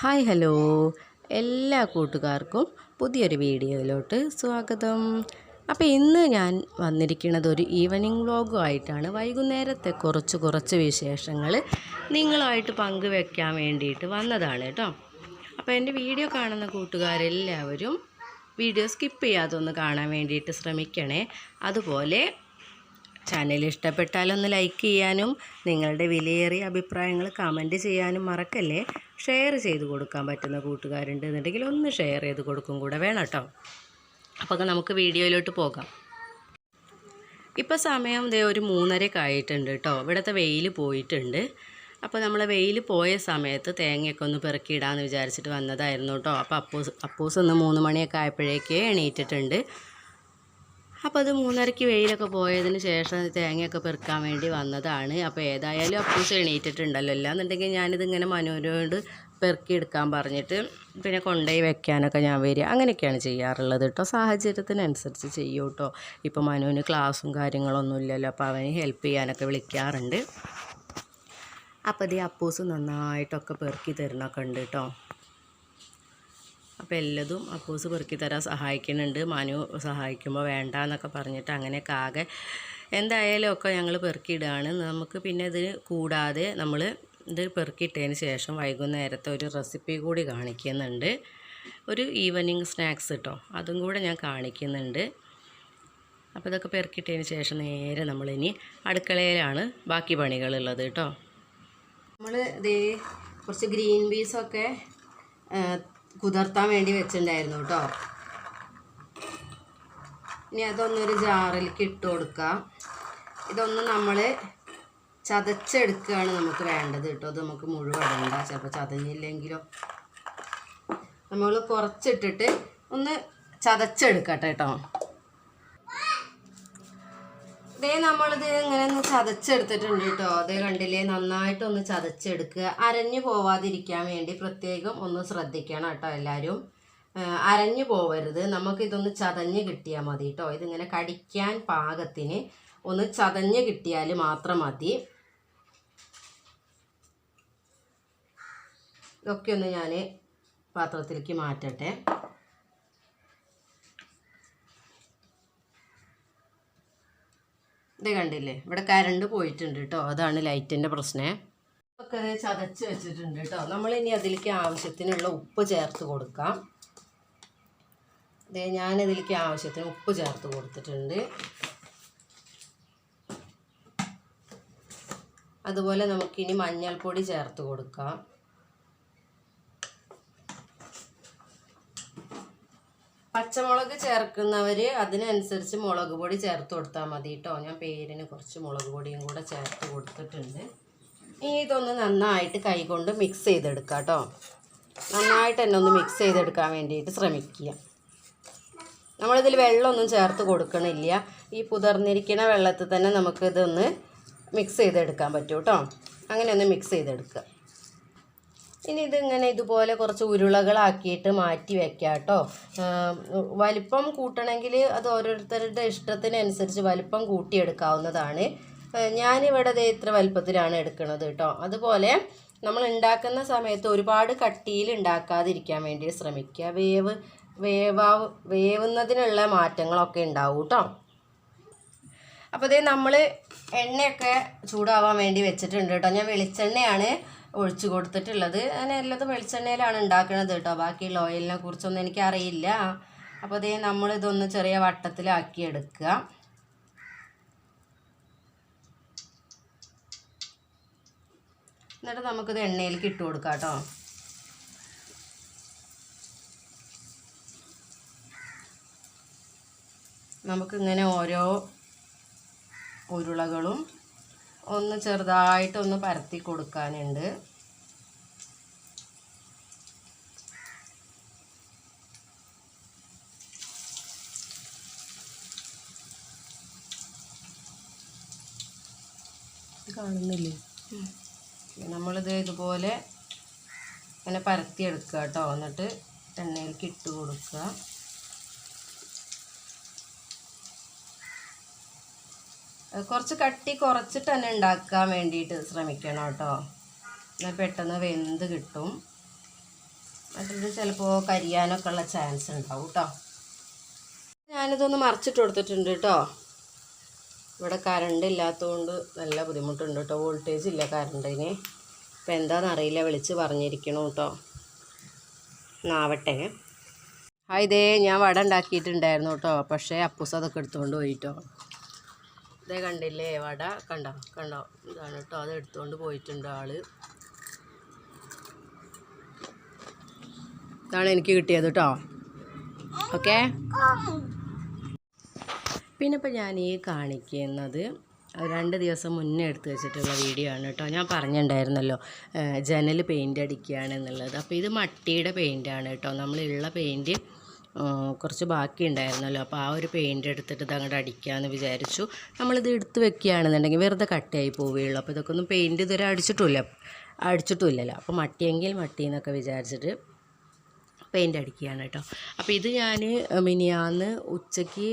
Hi hello. എല്ലാ കൂട്ടുകാർക്കും പുതിയൊരു വീഡിയോയിലോട്ട് സ്വാഗതം. അപ്പോൾ ഇന്ന് ഞാൻ വന്നിരിക്കുന്നത് ഒരു ഈവനിങ് വ്ളോഗുമായിട്ടാണ് വൈകുന്നേരത്തെ കുറച്ച് കുറച്ച് വിശേഷങ്ങൾ നിങ്ങളുമായിട്ട് പങ്കുവെക്കാൻ വേണ്ടിയിട്ട് വന്നതാണ് കേട്ടോ. അപ്പോൾ എന്റെ വീഡിയോ കാണുന്ന കൂട്ടുകാരെല്ലാവരും വീഡിയോ സ്കിപ്പ് ചെയ്യാതെ ഒന്ന് കാണാൻ വേണ്ടിയിട്ട് ശ്രമിക്കണേ. അതുപോലെ ചാനൽ ഇഷ്ടപ്പെട്ടാൽ ഒന്ന് ലൈക്ക് ചെയ്യാനും നിങ്ങളുടെ വിലയേറിയ അഭിപ്രായങ്ങൾ കമന്റ് ചെയ്യാനും മറക്കല്ലേ? ഷെയർ ചെയ്ത് കൊടുക്കാൻ പറ്റുന്ന കൂട്ടുകാരുണ്ട് എന്നുണ്ടെങ്കിൽ ഒന്ന് ഷെയർ ചെയ്ത് കൊടുക്കും കൂടെ വേണം കേട്ടോ. അപ്പോൾ നമുക്ക് വീഡിയോയിലോട്ട് പോകാം. ഇപ്പോൾ സമയം ദേ ഒരു മൂന്നരയൊക്കെ ആയിട്ടുണ്ട് കേട്ടോ. ഇവിടുത്തെ വെയിൽ പോയിട്ടുണ്ട്. അപ്പോൾ നമ്മൾ വെയിൽ പോയ സമയത്ത് തേങ്ങയൊക്കെ ഒന്ന് പെറുക്കിയിടാമെന്ന് വിചാരിച്ചിട്ട് വന്നതായിരുന്നു കേട്ടോ. അപ്പോൾ അപ്പൂസ് അപ്പൂസ് ഒന്ന് മൂന്ന് മണിയൊക്കെ ആയപ്പോഴേക്കേ എണീറ്റിട്ടുണ്ട്. അപ്പോൾ അത് മൂന്നരയ്ക്ക് വെയിലൊക്കെ പോയതിന് ശേഷം തേങ്ങയൊക്കെ പെറുക്കാൻ വേണ്ടി വന്നതാണ്. അപ്പോൾ ഏതായാലും അപ്പൂസ് എണീറ്റിട്ടുണ്ടല്ലോ. അല്ലാന്നുണ്ടെങ്കിൽ ഞാനിതിങ്ങനെ മനോരോട് പെറുക്കി എടുക്കാൻ പറഞ്ഞിട്ട് പിന്നെ കൊണ്ടുപോയി വെക്കാനൊക്കെ ഞാൻ വരിക. അങ്ങനെയൊക്കെയാണ് ചെയ്യാറുള്ളത് കേട്ടോ. സാഹചര്യത്തിനനുസരിച്ച് ചെയ്യും കേട്ടോ. ഇപ്പോൾ മനുവിന് ക്ലാസ്സും കാര്യങ്ങളൊന്നും ഇല്ലല്ലോ. അപ്പോൾ അവന് ഹെൽപ്പ് ചെയ്യാനൊക്കെ വിളിക്കാറുണ്ട്. അപ്പോൾ ഇത് അപ്പൂസ് നന്നായിട്ടൊക്കെ പെറുക്കി തരണമൊക്കെ ഉണ്ട് കേട്ടോ. അപ്പോൾ എല്ലതും അപ്പൂസ് പെറുക്കി തരാൻ സഹായിക്കുന്നുണ്ട്. മനു സഹായിക്കുമ്പോൾ വേണ്ട എന്നൊക്കെ പറഞ്ഞിട്ട് അങ്ങനെയൊക്കെ ആകെ എന്തായാലും ഒക്കെ ഞങ്ങൾ പെറുക്കിയിടുകയാണ് നമുക്ക് പിന്നെ ഇത് കൂടാതെ നമ്മൾ ഇത് പെറുക്കിയിട്ടതിന് ശേഷം വൈകുന്നേരത്തെ ഒരു റെസിപ്പി കൂടി കാണിക്കുന്നുണ്ട്. ഒരു ഈവനിങ് സ്നാക്സ് കേട്ടോ അതും കൂടെ ഞാൻ കാണിക്കുന്നുണ്ട്. അപ്പോൾ ഇതൊക്കെ പെറുക്കിയിട്ടതിന് ശേഷം നേരെ നമ്മളിനി അടുക്കളയിലാണ് ബാക്കി പണികളുള്ളത് കേട്ടോ നമ്മൾ ഇതേ കുറച്ച് ഗ്രീൻ പീസൊക്കെ കുതിർത്താൻ വേണ്ടി വെച്ചിട്ടുണ്ടായിരുന്നു കേട്ടോ. ഇനി അതൊന്നൊരു ജാറിലേക്ക് ഇട്ട് കൊടുക്കാം. ഇതൊന്ന് നമ്മൾ ചതച്ചെടുക്കുകയാണ് നമുക്ക് വേണ്ടത് കേട്ടോ. അത് നമുക്ക് മുഴുവൻ ഇടണ്ട ചിലപ്പോൾ ചതഞ്ഞില്ലെങ്കിലോ. നമ്മൾ കുറച്ചിട്ടിട്ട് ഒന്ന് ചതച്ചെടുക്കട്ടെ കേട്ടോ. ഇതേ നമ്മളിത് ഇങ്ങനെ ഒന്ന് ചതച്ചെടുത്തിട്ടുണ്ട് കേട്ടോ. അതേ കണ്ടില്ലേ? നന്നായിട്ടൊന്ന് ചതച്ചെടുക്കുക. അരഞ്ഞു പോവാതിരിക്കാൻ വേണ്ടി പ്രത്യേകം ഒന്ന് ശ്രദ്ധിക്കണം കേട്ടോ എല്ലാവരും അരഞ്ഞു പോവരുത്. നമുക്കിതൊന്ന് ചതഞ്ഞ് കിട്ടിയാൽ മതി കേട്ടോ. ഇതിങ്ങനെ കടിക്കാൻ പാകത്തിന് ഒന്ന് ചതഞ്ഞ് കിട്ടിയാൽ മാത്രം മതി. ഇതൊക്കെ ഒന്ന് ഞാൻ പാത്രത്തിലേക്ക് മാറ്റട്ടെ. ഇത് കണ്ടില്ലേ? ഇവിടെ കരണ്ട് പോയിട്ടുണ്ട് കേട്ടോ അതാണ് ലൈറ്റിന്റെ പ്രശ്നം. ഒക്കെ അത് ചതച്ച് വെച്ചിട്ടുണ്ട് കേട്ടോ നമ്മളിനി അതിലേക്ക് ആവശ്യത്തിനുള്ള ഉപ്പ് ചേർത്ത് കൊടുക്കാം. അതെ ഞാനതിലേക്ക് ആവശ്യത്തിന് ഉപ്പ് ചേർത്ത് കൊടുത്തിട്ടുണ്ട്. അതുപോലെ നമുക്കിനി മഞ്ഞൾപ്പൊടി ചേർത്ത് കൊടുക്കാം. പച്ചമുളക് ചേർക്കുന്നവർ അതിനനുസരിച്ച് മുളക് പൊടി ചേർത്ത് കൊടുത്താൽ മതി കേട്ടോ ഞാൻ പേരിന് കുറച്ച് മുളക് പൊടിയും കൂടെ ചേർത്ത് കൊടുത്തിട്ടുണ്ട്. ഇനി ഇതൊന്ന് നന്നായിട്ട് കൈകൊണ്ട് മിക്സ് ചെയ്തെടുക്കാം കേട്ടോ നന്നായിട്ട് തന്നെ ഒന്ന് മിക്സ് ചെയ്തെടുക്കാൻ വേണ്ടിയിട്ട് ശ്രമിക്കുക. നമ്മളിതിൽ വെള്ളമൊന്നും ചേർത്ത് കൊടുക്കണില്ല. ഈ പുതർന്നിരിക്കുന്ന വെള്ളത്തിൽ തന്നെ നമുക്കിതൊന്ന് മിക്സ് ചെയ്തെടുക്കാൻ പറ്റും കേട്ടോ അങ്ങനെ ഒന്ന് മിക്സ് ചെയ്തെടുക്കുക. ഇനി ഇതിങ്ങനെ ഇതുപോലെ കുറച്ച് ഉരുളകളാക്കിയിട്ട് മാറ്റി വെക്കാം കേട്ടോ വലിപ്പം കൂട്ടണമെങ്കിൽ അത് ഓരോരുത്തരുടെ ഇഷ്ടത്തിനനുസരിച്ച് വലിപ്പം കൂട്ടിയെടുക്കാവുന്നതാണ്. ഞാനിവിടെ ദേ ഇത്ര വലിപ്പത്തിലാണ് എടുക്കുന്നത് കേട്ടോ. അതുപോലെ നമ്മൾ ഉണ്ടാക്കുന്ന സമയത്ത് ഒരുപാട് കട്ടിയിൽ ഉണ്ടാക്കാതിരിക്കാൻ വേണ്ടി ശ്രമിക്കുക. വേവ് വേവാവ് വേവുന്നതിനുള്ള മാറ്റങ്ങളൊക്കെ ഉണ്ടാവും കേട്ടോ. അപ്പോൾ ഇതേ നമ്മൾ എണ്ണയൊക്കെ ചൂടാവാൻ വേണ്ടി വെച്ചിട്ടുണ്ട് കേട്ടോ. ഞാൻ വെളിച്ചെണ്ണയാണ് ഒഴിച്ചു കൊടുത്തിട്ടുള്ളത്. ഞാൻ എല്ലാതും വെളിച്ചെണ്ണയിലാണ് ഉണ്ടാക്കുന്നത് കേട്ടോ. ബാക്കിയുള്ള ഓയിലിനെ കുറിച്ചൊന്നും എനിക്കറിയില്ല. അപ്പോൾ അതേ നമ്മളിതൊന്ന് ചെറിയ വട്ടത്തിലാക്കി എടുക്കുക. എന്നിട്ട് നമുക്കിത് എണ്ണയിലേക്ക് ഇട്ട് കൊടുക്കാം കേട്ടോ. നമുക്കിങ്ങനെ ഓരോ ഉരുളകളും ഒന്ന് ചെറുതായിട്ടൊന്ന് പരത്തി കൊടുക്കാനുണ്ട്. കാണുന്നില്ലേ? നമ്മളിത് ഇതുപോലെ ഇങ്ങനെ പരത്തിയെടുക്കുക കേട്ടോ. എന്നിട്ട് എണ്ണയിലേക്ക് ഇട്ട് കൊടുക്കുക. കുറച്ച് കട്ടി കുറച്ചിട്ട് തന്നെ ഉണ്ടാക്കാൻ വേണ്ടിയിട്ട് ശ്രമിക്കണം കേട്ടോ. എന്നാൽ പെട്ടെന്ന് വെന്ത് കിട്ടും. മറ്റത് ചിലപ്പോൾ കരിയാനൊക്കെ ഉള്ള ചാൻസ് ഉണ്ടാവും കേട്ടോ ഞാനിതൊന്ന് മറിച്ചിട്ട് കൊടുത്തിട്ടുണ്ട് കേട്ടോ ഇവിടെ കറണ്ട് ഇല്ലാത്തതുകൊണ്ട് നല്ല ബുദ്ധിമുട്ടുണ്ട് കേട്ടോ വോൾട്ടേജ് ഇല്ല കറണ്ടിന് ഇപ്പം എന്താണെന്നറിയില്ല വിളിച്ച് പറഞ്ഞിരിക്കണം കേട്ടോ നാവട്ടെ ആ ഇതേ ഞാൻ വട ഉണ്ടാക്കിയിട്ടുണ്ടായിരുന്നു കേട്ടോ പക്ഷേ അപ്പൂസ് അതൊക്കെ എടുത്തുകൊണ്ട് പോയിട്ടോ ഇതേ കണ്ടില്ലേ വട? കണ്ടോ? കണ്ടോ? ഇതാണ് കേട്ടോ അത് എടുത്തുകൊണ്ട് പോയിട്ടുണ്ട് ആൾ. ഇതാണ് എനിക്ക് കിട്ടിയത് കേട്ടോ ഓക്കെ? പിന്നെ ഞാൻ ഈ കാണിക്കുന്നത് രണ്ട് ദിവസം മുന്നേ എടുത്തു വെച്ചിട്ടുള്ള വീഡിയോ ആണ് കേട്ടോ ഞാൻ പറഞ്ഞിട്ടുണ്ടായിരുന്നല്ലോ ജനൽ പെയിന്റ് അടിക്കുകയാണ് എന്നുള്ളത്. അപ്പോൾ ഇത് മട്ടിയുടെ പെയിന്റാണ് കേട്ടോ നമ്മളുള്ള പെയിന്റ് കുറച്ച് ബാക്കി ഉണ്ടായിരുന്നല്ലോ അപ്പോൾ ആ ഒരു പെയിന്റ് എടുത്തിട്ട് ഇത് അങ്ങോട്ട് അടിക്കാമെന്ന് വിചാരിച്ചു. നമ്മളിത് എടുത്ത് വെക്കുകയാണെന്നുണ്ടെങ്കിൽ വെറുതെ കട്ടയായി പോവുകയുള്ളൂ. അപ്പോൾ ഇതൊക്കെ ഒന്നും പെയിന്റ് ഇതുവരെ അടിച്ചിട്ടില്ല. അടിച്ചിട്ടുമില്ലല്ലോ അപ്പോൾ മട്ടിയെങ്കിൽ മട്ടി എന്നൊക്കെ വിചാരിച്ചിട്ട് പെയിന്റ് അടിക്കുകയാണ് കേട്ടോ. അപ്പോൾ ഇത് ഞാൻ മിനിയാന്ന് ഉച്ചയ്ക്ക്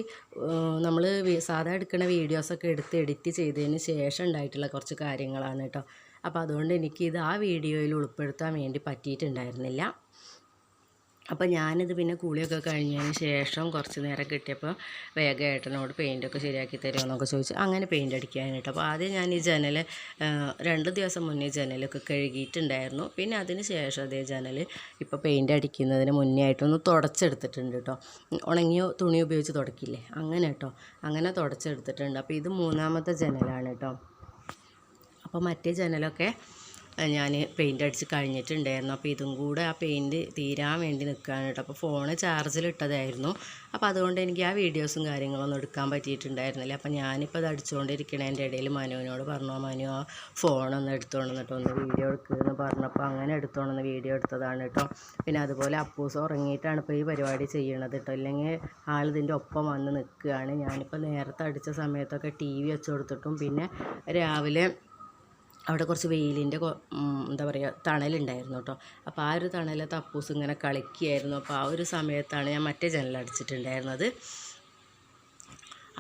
നമ്മൾ സാധാ എടുക്കുന്ന വീഡിയോസൊക്കെ എടുത്ത് എഡിറ്റ് ചെയ്തതിന് ശേഷം ഉണ്ടായിട്ടുള്ള കുറച്ച് കാര്യങ്ങളാണ് കേട്ടോ. അപ്പോൾ അതുകൊണ്ട് എനിക്ക് ഇത് ആ വീഡിയോയിൽ ഉൾപ്പെടുത്താൻ വേണ്ടി പറ്റിയിട്ടുണ്ടായിരുന്നില്ല. അപ്പോൾ ഞാനിത് പിന്നെ കുളിയൊക്കെ കഴിഞ്ഞതിന് ശേഷം കുറച്ച് നേരം കിട്ടിയപ്പോൾ വേഗം ഏട്ടനോട് പെയിന്റൊക്കെ ശരിയാക്കി തരുമോ എന്നൊക്കെ ചോദിച്ചു അങ്ങനെ പെയിന്റ് അടിക്കാനായിട്ട്. അപ്പോൾ ആദ്യം ഞാൻ ഈ ജനൽ രണ്ട് ദിവസം മുന്നേ ജനലൊക്കെ കഴുകിയിട്ടുണ്ടായിരുന്നു. പിന്നെ അതിന് ശേഷം അതേ ജനൽ ഇപ്പോൾ പെയിന്റ് അടിക്കുന്നതിന് മുന്നേ ആയിട്ടൊന്ന് തുടച്ചെടുത്തിട്ടുണ്ട് കേട്ടോ ഉണങ്ങിയ തുണി ഉപയോഗിച്ച് തുടക്കില്ലേ അങ്ങനെ കേട്ടോ അങ്ങനെ തുടച്ചെടുത്തിട്ടുണ്ട്. അപ്പോൾ ഇത് മൂന്നാമത്തെ ജനലാണ് കേട്ടോ അപ്പോൾ മറ്റേ ജനലൊക്കെ ഞാൻ പെയിന്റ് അടിച്ച് കഴിഞ്ഞിട്ടുണ്ടായിരുന്നു. അപ്പോൾ ഇതും കൂടെ ആ പെയിന്റ് തീരാൻ വേണ്ടി നിൽക്കുകയാണ് കേട്ടോ. അപ്പോൾ ഫോണ് ചാർജിലിട്ടതായിരുന്നു അപ്പോൾ അതുകൊണ്ട് എനിക്ക് ആ വീഡിയോസും കാര്യങ്ങളൊന്നും എടുക്കാൻ പറ്റിയിട്ടുണ്ടായിരുന്നില്ല. അപ്പോൾ ഞാനിപ്പോൾ അത് അടിച്ചുകൊണ്ടിരിക്കണതിന്റെ ഇടയിൽ മനുവിനോട് പറഞ്ഞു മനു ആ ഫോണൊന്ന് എടുത്തോണം കേട്ടോ ഒന്ന് വീഡിയോ എടുക്കുമെന്ന് പറഞ്ഞപ്പോൾ അങ്ങനെ എടുത്തുകൊണ്ടെന്ന് വീഡിയോ എടുത്തതാണ് കേട്ടോ. പിന്നെ അതുപോലെ അപ്പൂസ് ഉറങ്ങിയിട്ടാണ് ഇപ്പോൾ ഈ പരിപാടി ചെയ്യണത് കേട്ടോ. ഇല്ലെങ്കിൽ ആൾ ഇതിന്റെ ഒപ്പം വന്ന് നിൽക്കുകയാണ് ഞാനിപ്പോൾ നേരത്തെ അടിച്ച സമയത്തൊക്കെ ടി വി വെച്ച് കൊടുത്തിട്ടും പിന്നെ രാവിലെ അവിടെ കുറച്ച് വെയിലിന്റെ എന്താ പറയുക തണലുണ്ടായിരുന്നു കേട്ടോ. അപ്പോൾ ആ ഒരു തണലത്ത് അപ്പൂസ് ഇങ്ങനെ കളിക്കുകയായിരുന്നു. അപ്പോൾ ആ ഒരു സമയത്താണ് ഞാൻ മറ്റേ ജനൽ അടിച്ചിട്ടുണ്ടായിരുന്നത്.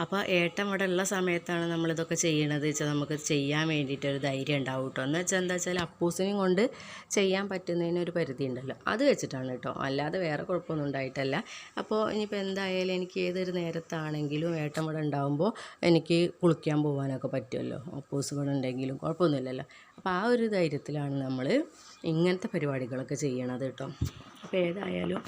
അപ്പോൾ ഏട്ടൻ ഇവിടെ ഉള്ള സമയത്താണ് നമ്മളിതൊക്കെ ചെയ്യണത്. വെച്ചാൽ നമുക്ക് ചെയ്യാൻ വേണ്ടിയിട്ടൊരു ധൈര്യം ഉണ്ടാവും കേട്ടോ എന്ന് വെച്ചാൽ എന്താ വെച്ചാൽ അപ്പൂസിനെയും കൊണ്ട് ചെയ്യാൻ പറ്റുന്നതിന് ഒരു പരിധി ഉണ്ടല്ലോ. അത് വെച്ചിട്ടാണ് കേട്ടോ അല്ലാതെ വേറെ കുഴപ്പമൊന്നും ഉണ്ടായിട്ടല്ല. അപ്പോൾ ഇനിയിപ്പോൾ എന്തായാലും എനിക്ക് ഏതൊരു നേരത്താണെങ്കിലും ഏട്ടൻ ഇവിടെ ഉണ്ടാകുമ്പോൾ എനിക്ക് കുളിക്കാൻ പോകാനൊക്കെ പറ്റുമല്ലോ അപ്പൂസ് ഇവിടെ ഉണ്ടെങ്കിലും കുഴപ്പമൊന്നുമില്ലല്ലോ. അപ്പോൾ ആ ഒരു ധൈര്യത്തിലാണ് നമ്മൾ ഇങ്ങനത്തെ പരിപാടികളൊക്കെ ചെയ്യണത് കേട്ടോ അപ്പോൾ ഏതായാലും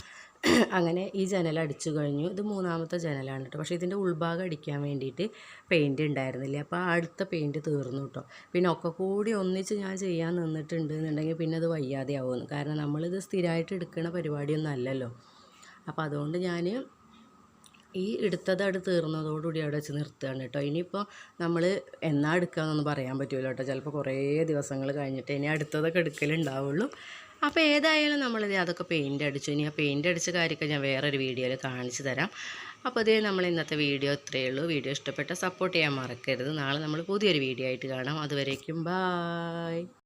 അങ്ങനെ ഈ ജനൽ അടിച്ചു കഴിഞ്ഞു. ഇത് മൂന്നാമത്തെ ജനലാണ് കേട്ടോ. പക്ഷേ ഇതിന്റെ ഉൾഭാഗം അടിക്കാൻ വേണ്ടിയിട്ട് പെയിന്റ് ഉണ്ടായിരുന്നില്ല. അപ്പോൾ ആ അടുത്ത പെയിന്റ് തീർന്നു കേട്ടോ. പിന്നെ ഒക്കെ കൂടി ഒന്നിച്ച് ഞാൻ ചെയ്യാൻ നിന്നിട്ടുണ്ട് എന്നുണ്ടെങ്കിൽ പിന്നെ അത് വയ്യാതെ ആവുമെന്ന്. കാരണം നമ്മളിത് സ്ഥിരമായിട്ട് എടുക്കുന്ന പരിപാടിയൊന്നും അല്ലല്ലോ. അപ്പോൾ അതുകൊണ്ട് ഞാൻ ഈ എടുത്തത് അവിടെ തീർന്നതോടുകൂടി അവിടെ വെച്ച് നിർത്തുകയാണ് കേട്ടോ. ഇനിയിപ്പോൾ നമ്മൾ എന്നാ എടുക്കുക എന്നൊന്നും പറയാൻ പറ്റുമല്ലോ കേട്ടോ. ചിലപ്പോൾ കുറേ ദിവസങ്ങൾ കഴിഞ്ഞിട്ട് ഇനി അടുത്തതൊക്കെ എടുക്കലുണ്ടാവുള്ളൂ. അപ്പോൾ ഏതായാലും നമ്മളിത് അതൊക്കെ പെയിന്റ് അടിച്ചു. ഇനി ആ പെയിന്റ് അടിച്ച കാര്യമൊക്കെ ഞാൻ വേറൊരു വീഡിയോയിൽ കാണിച്ചു തരാം. അപ്പോൾ ഇതേ നമ്മൾ ഇന്നത്തെ വീഡിയോ ഇത്രയേ ഉള്ളൂ. വീഡിയോ ഇഷ്ടപ്പെട്ട സപ്പോർട്ട് ചെയ്യാൻ മറക്കരുത്. നാളെ നമ്മൾ പുതിയൊരു വീഡിയോ ആയിട്ട് കാണാം. അതുവരേക്കും ബായ്